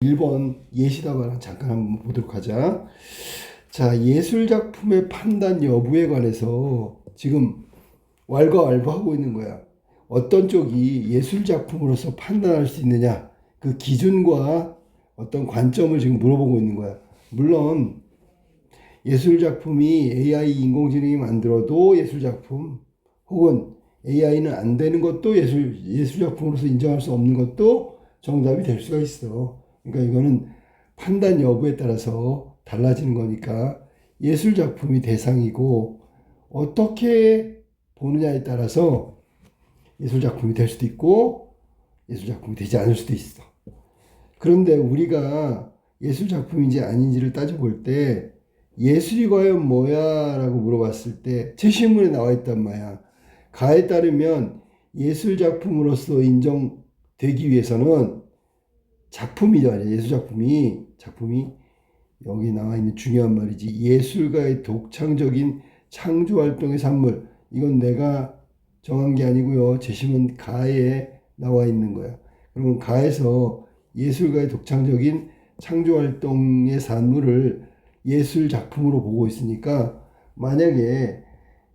1번 예시다발 잠깐 한번 보도록 하자. 자, 예술 작품의 판단 여부에 관해서 지금 왈가왈부하고 있는 거야. 어떤 쪽이 예술 작품으로서 판단할 수 있느냐? 그 기준과 어떤 관점을 지금 물어보고 있는 거야. 물론 예술 작품이 AI 인공지능이 만들어도 예술 작품 혹은 AI는 안 되는 것도 예술 예술 작품으로서 인정할 수 없는 것도 정답이 될 수가 있어. 그러니까 이거는 판단 여부에 따라서 달라지는 거니까 예술 작품이 대상이고 어떻게 보느냐에 따라서 예술 작품이 될 수도 있고 예술 작품이 되지 않을 수도 있어. 그런데 우리가 예술 작품인지 아닌지를 따져볼 때 예술이 과연 뭐야? 라고 물어봤을 때 최신문에 나와 있단 말이야. 가에 따르면 예술 작품으로서 인정되기 위해서는 작품이죠. 예술 작품이 작품이 여기 나와 있는 중요한 말이지. 예술가의 독창적인 창조 활동의 산물. 이건 내가 정한 게 아니고요. 제시문 가에 나와 있는 거야. 그러면 가에서 예술가의 독창적인 창조 활동의 산물을 예술 작품으로 보고 있으니까 만약에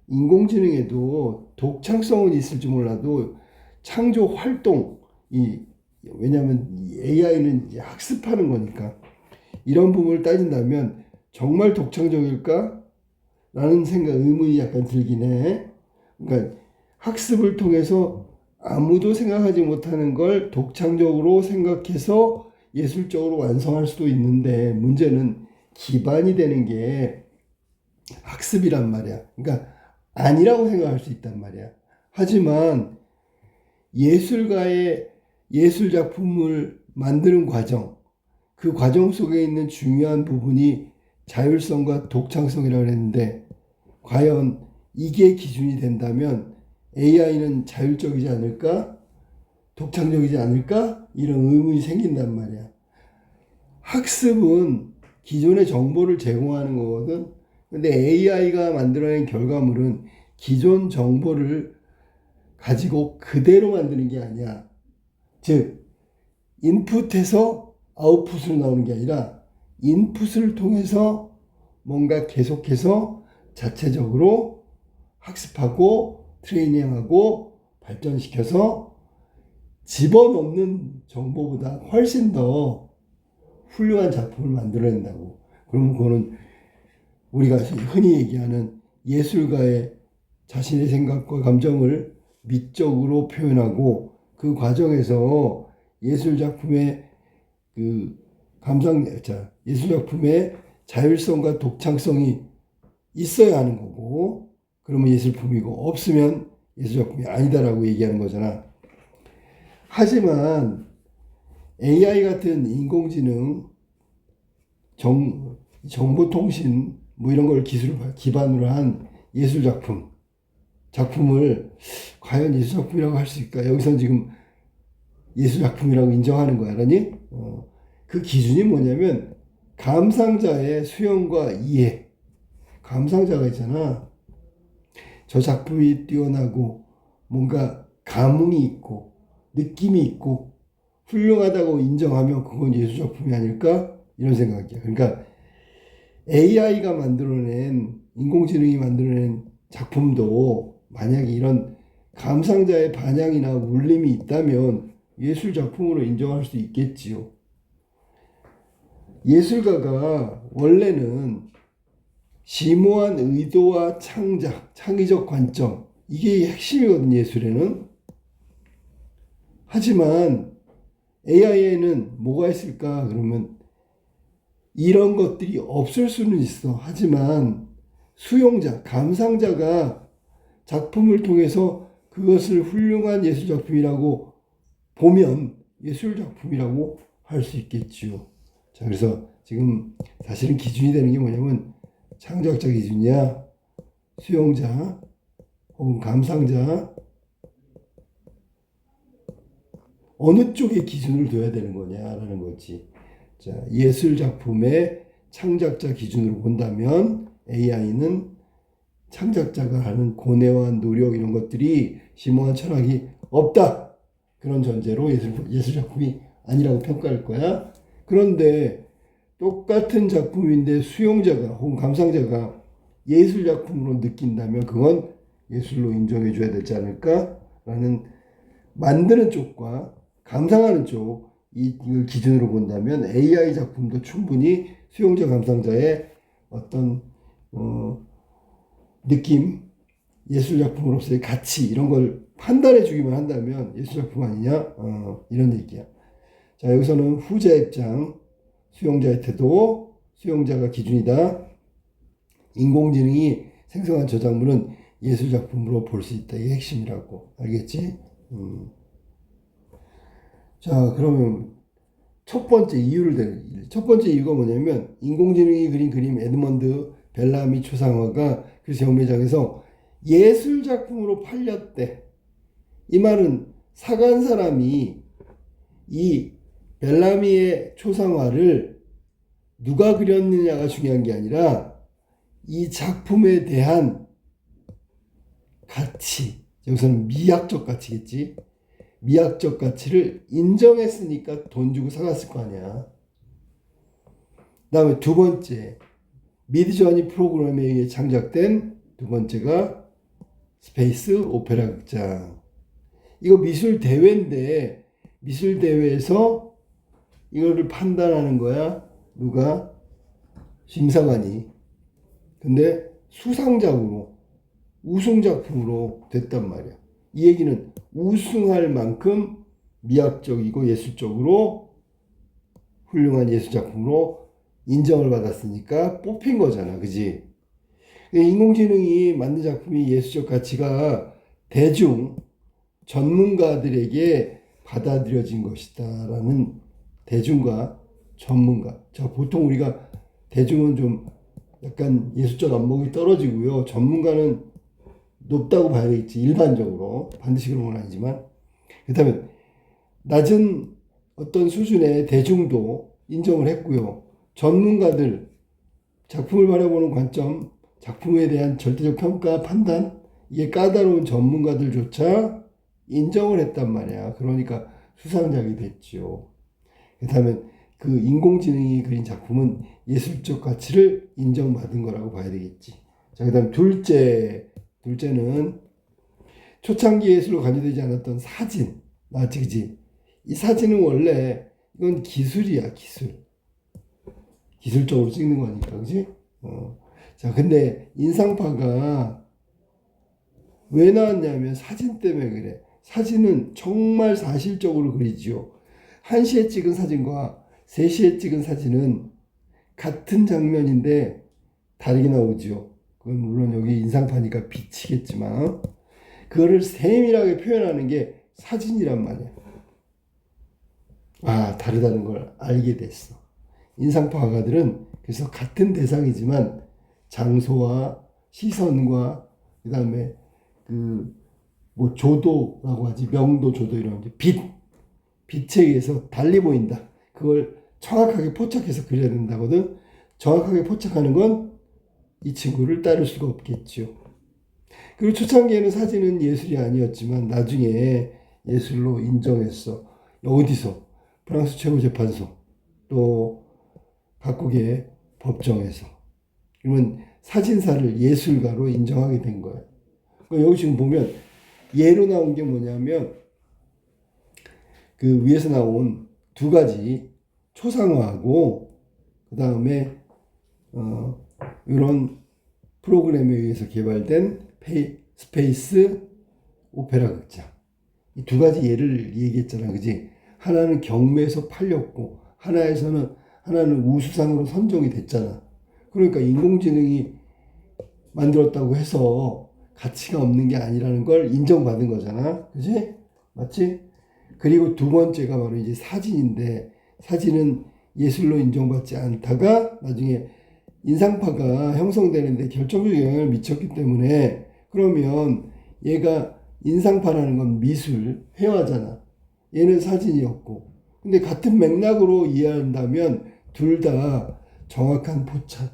인공지능에도 독창성은 있을지 몰라도 창조 활동 이 왜냐하면 AI는 학습하는 거니까 이런 부분을 따진다면 정말 독창적일까? 라는 생각, 의문이 약간 들긴 해. 그러니까 학습을 통해서 아무도 생각하지 못하는 걸 독창적으로 생각해서 예술적으로 완성할 수도 있는데 문제는 기반이 되는 게 학습이란 말이야. 그러니까 아니라고 생각할 수 있단 말이야. 하지만 예술가의 예술 작품을 만드는 과정, 그 과정 속에 있는 중요한 부분이 자율성과 독창성이라고 했는데, 과연 이게 기준이 된다면 AI는 자율적이지 않을까? 독창적이지 않을까? 이런 의문이 생긴단 말이야. 학습은 기존의 정보를 제공하는 거거든. 근데 AI가 만들어낸 결과물은 기존 정보를 가지고 그대로 만드는 게 아니야. 즉, 인풋에서 아웃풋으로 나오는 게 아니라 인풋을 통해서 뭔가 계속해서 자체적으로 학습하고 트레이닝하고 발전시켜서 집어넣는 정보보다 훨씬 더 훌륭한 작품을 만들어낸다고. 그러면 그거는 우리가 흔히 얘기하는 예술가의 자신의 생각과 감정을 미적으로 표현하고 그 과정에서 예술 작품의 그 감상, 자, 예술 작품의 자율성과 독창성이 있어야 하는 거고, 그러면 예술품이고, 없으면 예술 작품이 아니다라고 얘기하는 거잖아. 하지만 AI 같은 인공지능, 정, 정보통신, 뭐 이런 걸 기술을 기반으로 한 예술 작품, 작품을 과연 예술 작품이라고 할 수 있을까? 여기서는 지금 예술 작품이라고 인정하는 거야, 그러니? 어, 그 기준이 뭐냐면 감상자의 수용과 이해. 감상자가 있잖아. 저 작품이 뛰어나고 뭔가 감흥이 있고 느낌이 있고 훌륭하다고 인정하면 그건 예술 작품이 아닐까? 이런 생각이야. 그러니까 AI가 만들어낸 인공지능이 만들어낸 작품도 만약에 이런 감상자의 반향이나 울림이 있다면 예술 작품으로 인정할 수 있겠지요. 예술가가 원래는 심오한 의도와 창작, 창의적 관점, 이게 핵심이거든, 예술에는. 하지만 AI에는 뭐가 있을까? 그러면 이런 것들이 없을 수는 있어. 하지만 수용자, 감상자가 작품을 통해서 그것을 훌륭한 예술 작품이라고 보면 예술 작품이라고 할 수 있겠지요. 자, 그래서 지금 사실은 기준이 되는 게 뭐냐면 창작자 기준이야, 수용자, 혹은 감상자, 어느 쪽에 기준을 둬야 되는 거냐라는 거지. 자, 예술 작품의 창작자 기준으로 본다면 AI는 창작자가 하는 고뇌와 노력 이런 것들이 심오한 철학이 없다. 그런 전제로 예술, 예술 작품이 아니라고 평가할 거야. 그런데 똑같은 작품인데 수용자가 혹은 감상자가 예술 작품으로 느낀다면 그건 예술로 인정해 줘야 되지 않을까라는 만드는 쪽과 감상하는 쪽 이걸 기준으로 본다면 AI 작품도 충분히 수용자 감상자의 어떤 어, 느낌 예술 작품으로서의 가치 이런 걸 판단해 주기만 한다면 예술 작품 아니냐 어, 이런 얘기야. 자 여기서는 후자 입장 수용자의 태도 수용자가 기준이다. 인공지능이 생성한 저작물은 예술 작품으로 볼 수 있다. 이게 핵심이라고 알겠지? 음. 자 그러면 첫 번째 이유를 대- 첫 번째 이유가 뭐냐면 인공지능이 그린 그림 에드먼드 벨라미 초상화가 그 경매장에서 예술 작품으로 팔렸대. 이 말은 사간 사람이 이 벨라미의 초상화를 누가 그렸느냐가 중요한 게 아니라 이 작품에 대한 가치, 여기서는 미학적 가치겠지. 미학적 가치를 인정했으니까 돈 주고 사갔을 거 아니야. 다음에 두 번째, 미드저니 프로그램에 의해 창작된 두 번째가 스페이스 오페라 극장. 이거 미술 대회인데 미술 대회에서 이거를 판단하는 거야. 누가 심사관이. 근데 수상작으로 우승 작품으로 됐단 말이야. 이 얘기는 우승할 만큼 미학적이고 예술적으로 훌륭한 예술 작품으로 인정을 받았으니까 뽑힌 거잖아. 그지? 인공지능이 만든 작품이 예술적 가치가 대중 전문가들에게 받아들여진 것이다라는 대중과 전문가. 자, 보통 우리가 대중은 좀 약간 예술적 안목이 떨어지고요. 전문가는 높다고 봐야 되겠지. 일반적으로. 반드시 그런 건 아니지만. 그렇다면 낮은 어떤 수준의 대중도 인정을 했고요. 전문가들 작품을 바라보는 관점, 작품에 대한 절대적 평가, 판단 이게 까다로운 전문가들조차 인정을 했단 말이야. 그러니까 수상작이 됐죠. 그렇다면 그 인공지능이 그린 작품은 예술적 가치를 인정받은 거라고 봐야 되겠지. 자, 그 다음 둘째, 둘째는 초창기 예술로 간주되지 않았던 사진. 맞지, 그지? 이 사진은 원래 이건 기술이야, 기술. 기술적으로 찍는 거니까, 그지? 어. 자, 근데 인상파가 왜 나왔냐면 사진 때문에 그래. 사진은 정말 사실적으로 그리지요. 1시에 찍은 사진과 3시에 찍은 사진은 같은 장면인데 다르게 나오지요. 그건 물론 여기 인상파니까 비치겠지만 그거를 세밀하게 표현하는 게 사진이란 말이야. 아, 다르다는 걸 알게 됐어. 인상파 화가들은 그래서 같은 대상이지만 장소와 시선과 그다음에 그뭐 조도라고 하지 명도 조도 이런 게 빛, 빛에 의해서 달리 보인다. 그걸 정확하게 포착해서 그려야 된다거든. 정확하게 포착하는 건 이 친구를 따를 수가 없겠죠. 그리고 초창기에는 사진은 예술이 아니었지만 나중에 예술로 인정했어. 어디서? 프랑스 최고재판소 또 각국의 법정에서 그러면 사진사를 예술가로 인정하게 된 거예요. 그러니까 여기 지금 보면 예로 나온 게 뭐냐면 그 위에서 나온 두 가지 초상화하고 그 다음에 어 이런 프로그램에 의해서 개발된 페이, 스페이스 오페라 극장 이 두 가지 예를 얘기했잖아, 그지? 하나는 경매에서 팔렸고 하나에서는 하나는 우수상으로 선정이 됐잖아. 그러니까 인공지능이 만들었다고 해서 가치가 없는 게 아니라는 걸 인정받은 거잖아. 그지? 맞지? 그리고 두 번째가 바로 이제 사진인데 사진은 예술로 인정받지 않다가 나중에 인상파가 형성되는데 결정적 영향을 미쳤기 때문에 그러면 얘가 인상파라는 건 미술, 회화잖아. 얘는 사진이었고. 근데 같은 맥락으로 이해한다면 둘 다 정확한 포착,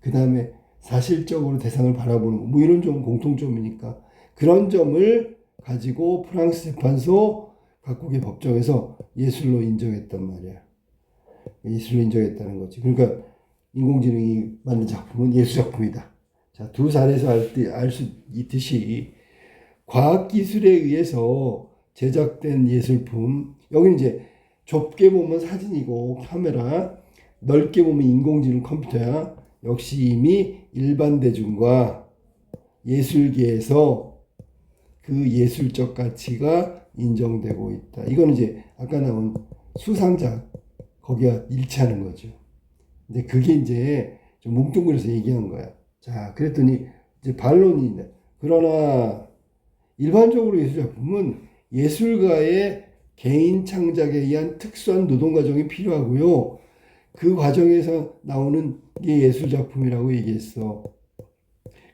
그 다음에 사실적으로 대상을 바라보는 거, 뭐 이런 좀 공통점이니까 그런 점을 가지고 프랑스 재판소 각국의 법정에서 예술로 인정했단 말이야. 예술로 인정했다는 거지. 그러니까 인공지능이 만든 작품은 예술 작품이다. 자, 두 사례에서 알수 있듯이 과학기술에 의해서 제작된 예술품, 여기는 이제 좁게 보면 사진이고 카메라, 넓게 보면 인공지능 컴퓨터야. 역시 이미 일반 대중과 예술계에서 그 예술적 가치가 인정되고 있다. 이거는 이제 아까 나온 수상작 거기와 일치하는 거죠. 근데 그게 이제 좀 뭉뚱그려서 얘기한 거야. 자, 그랬더니 이제 반론이 있네. 그러나 일반적으로 예술 작품은 예술가의 개인 창작에 의한 특수한 노동 과정이 필요하고요. 그 과정에서 나오는 게 예술 작품이라고 얘기했어.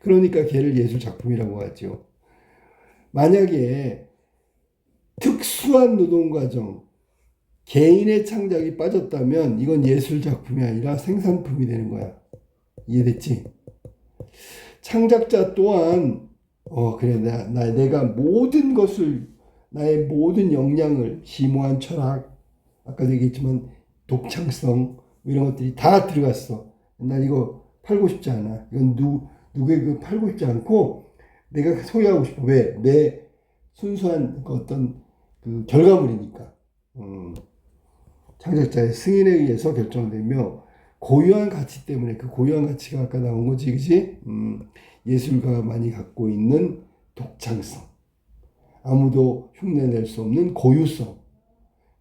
그러니까 걔를 예술 작품이라고 하죠. 만약에 특수한 노동 과정, 개인의 창작이 빠졌다면 이건 예술 작품이 아니라 생산품이 되는 거야. 이해됐지? 창작자 또한 어 그래 나, 나 내가 모든 것을 나의 모든 역량을 심오한 철학 아까도 얘기했지만 독창성 뭐 이런 것들이 다 들어갔어. 난 이거 팔고 싶지 않아. 이건 누 누구에게 그 팔고 싶지 않고 내가 소유하고 싶어. 왜? 내 순수한 그 어떤 그 결과물이니까. 음. 창작자의 승인에 의해서 결정되며 고유한 가치 때문에 그 고유한 가치가 아까 나온 거지, 그지? 음, 예술가가 많이 갖고 있는 독창성, 아무도 흉내낼 수 없는 고유성,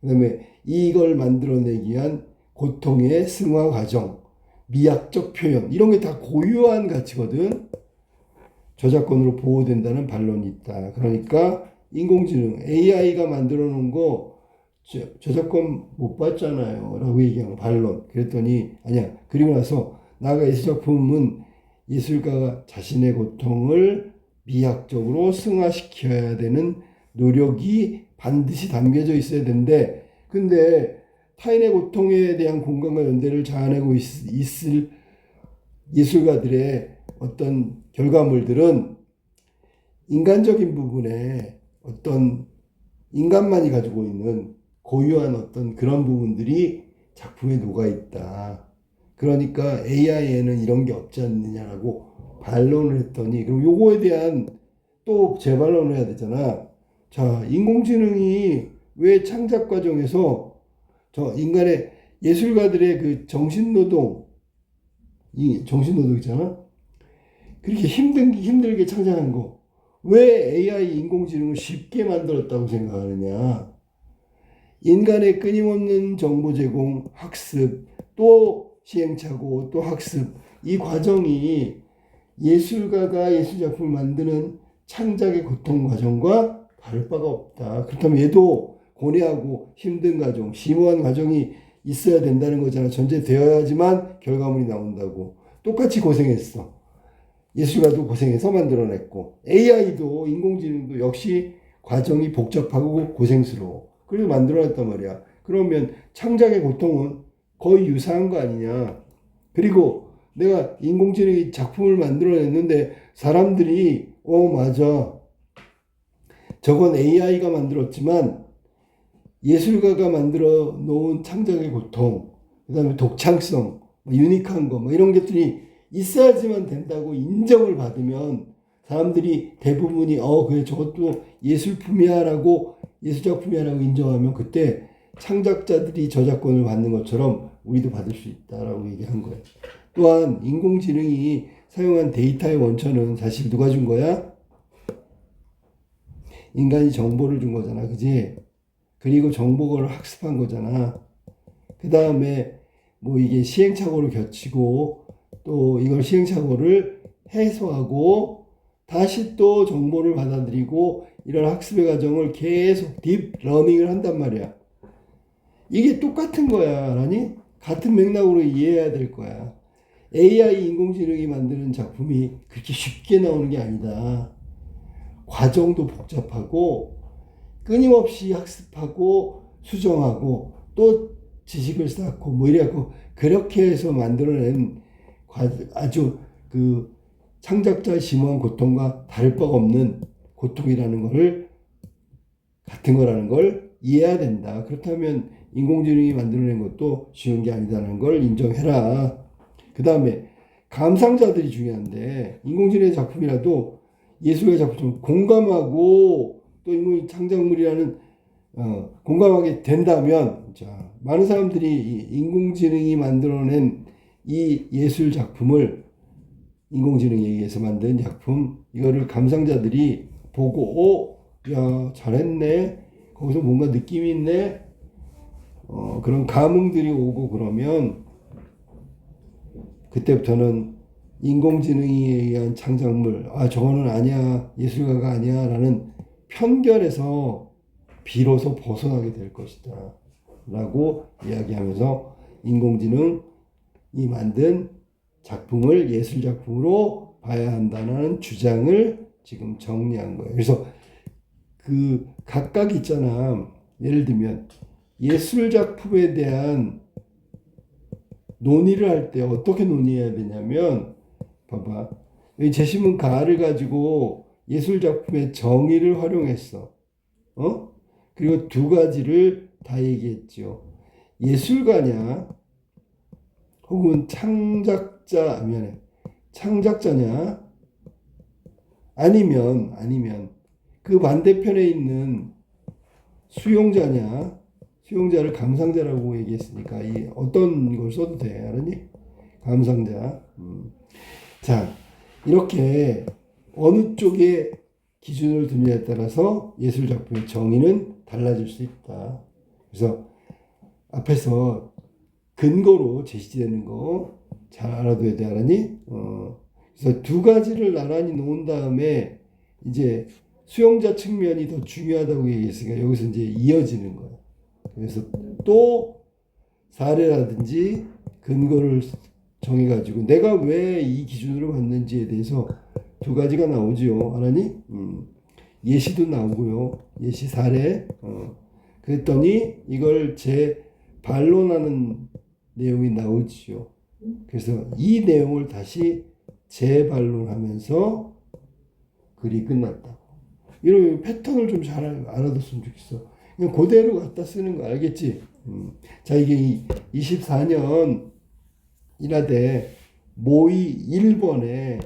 그 다음에 이걸 만들어내기 위한 고통의 승화 과정, 미학적 표현, 이런 게 다 고유한 가치거든. 저작권으로 보호된다는 반론이 있다. 그러니까 인공지능, AI가 만들어 놓은 거 저, 저작권 못 받잖아요. 라고 얘기한 반론. 그랬더니, 아니야. 그리고 나서, 나가 예술 작품은 예술가가 자신의 고통을 미학적으로 승화시켜야 되는 노력이 반드시 담겨져 있어야 되는데, 근데 타인의 고통에 대한 공감과 연대를 자아내고 있, 있을 예술가들의 어떤 결과물들은 인간적인 부분에 어떤 인간만이 가지고 있는 고유한 어떤 그런 부분들이 작품에 녹아 있다. 그러니까 AI에는 이런 게 없지 않느냐라고 반론을 했더니 그럼 요거에 대한 또 재반론을 해야 되잖아. 자, 인공지능이 왜 창작 과정에서 저 인간의 예술가들의 그 정신노동, 이 정신노동 있잖아. 그렇게 힘든, 힘들게 창작한 거. 왜 AI 인공지능을 쉽게 만들었다고 생각하느냐. 인간의 끊임없는 정보 제공, 학습, 또 시행착오, 또 학습. 이 과정이 예술가가 예술작품을 만드는 창작의 고통 과정과 다를 바가 없다. 그렇다면 얘도 고뇌하고 힘든 과정, 심오한 과정이 있어야 된다는 거잖아. 전제되어야지만 결과물이 나온다고. 똑같이 고생했어. 예술가도 고생해서 만들어냈고, AI도 인공지능도 역시 과정이 복잡하고 고생스러워. 그래서 만들어냈단 말이야. 그러면 창작의 고통은 거의 유사한 거 아니냐. 그리고 내가 인공지능이 작품을 만들어냈는데 사람들이, 어, 맞아. 저건 AI가 만들었지만 예술가가 만들어 놓은 창작의 고통, 그 다음에 독창성, 뭐 유니크한 거, 뭐 이런 것들이 있어야지만 된다고 인정을 받으면 사람들이 대부분이 어 그래 저것도 예술품이야라고 예술작품이야라고 인정하면 그때 창작자들이 저작권을 받는 것처럼 우리도 받을 수 있다라고 얘기한 거예요. 또한 인공지능이 사용한 데이터의 원천은 사실 누가 준 거야? 인간이 정보를 준 거잖아, 그지? 그리고 정보를 학습한 거잖아. 그 다음에 뭐 이게 시행착오를 겹치고 또 이걸 시행착오를 해소하고 다시 또 정보를 받아들이고 이런 학습의 과정을 계속 딥 러닝을 한단 말이야. 이게 똑같은 거야. 라니? 같은 맥락으로 이해해야 될 거야. AI 인공지능이 만드는 작품이 그렇게 쉽게 나오는 게 아니다. 과정도 복잡하고 끊임없이 학습하고 수정하고 또 지식을 쌓고 뭐 이래갖고 그렇게 해서 만들어낸 아주 그 창작자의 심오한 고통과 다를 바가 없는 고통이라는 것을 같은 거라는 걸 이해해야 된다. 그렇다면 인공지능이 만들어낸 것도 쉬운 게 아니다라는 걸 인정해라. 그 다음에 감상자들이 중요한데 인공지능의 작품이라도 예술의 작품 좀 공감하고 또 인공 창작물이라는 어, 공감하게 된다면 자 많은 사람들이 이 인공지능이 만들어낸 이 예술 작품을 인공지능에 의해서 만든 작품 이거를 감상자들이 보고 오야 잘했네. 거기서 뭔가 느낌이 있네. 어, 그런 감흥들이 오고 그러면 그때부터는 인공지능에 의한 창작물 아 저거는 아니야 예술가가 아니야 라는 편견에서 비로소 벗어나게 될 것이다 라고 이야기하면서 인공지능이 만든 작품을 예술 작품으로 봐야 한다는 주장을 지금 정리한 거예요. 그래서 그 각각 있잖아. 예를 들면 예술 작품에 대한 논의를 할 때 어떻게 논의해야 되냐면 봐봐. 여기 제시문 가를 가지고 예술 작품의 정의를 활용했어. 어? 그리고 두 가지를 다 얘기했죠. 예술가냐 혹은 창작자 미안해. 창작자냐 아니면 아니면 그 반대편에 있는 수용자냐 수용자를 감상자라고 얘기했으니까 이 어떤 걸 써도 돼 알았니? 감상자. 음. 자 이렇게 어느 쪽에 기준을 두냐에 따라서 예술 작품의 정의는 달라질 수 있다. 그래서 앞에서 근거로 제시되는 거 잘 알아둬야 돼 알았니? 어, 그래서 두 가지를 나란히 놓은 다음에 이제 수용자 측면이 더 중요하다고 얘기했으니까 여기서 이제 이어지는 거야. 그래서 또 사례라든지 근거를 정해가지고 내가 왜 이 기준으로 봤는지에 대해서 두 가지가 나오지요. 알았니? 음. 예시도 나오고요. 예시 사례. 어. 그랬더니 이걸 재 반론하는 내용이 나오지요. 그래서 이 내용을 다시 재반론하면서 글이 끝났다. 이런 패턴을 좀 잘 알아뒀으면 좋겠어. 그대로 갖다 쓰는 거 알겠지? 음. 자, 이게 24년 이라대 모의 1번에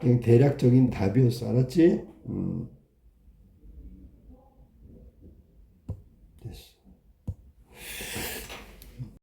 그냥 대략적인 답이었어. 알았지? 음.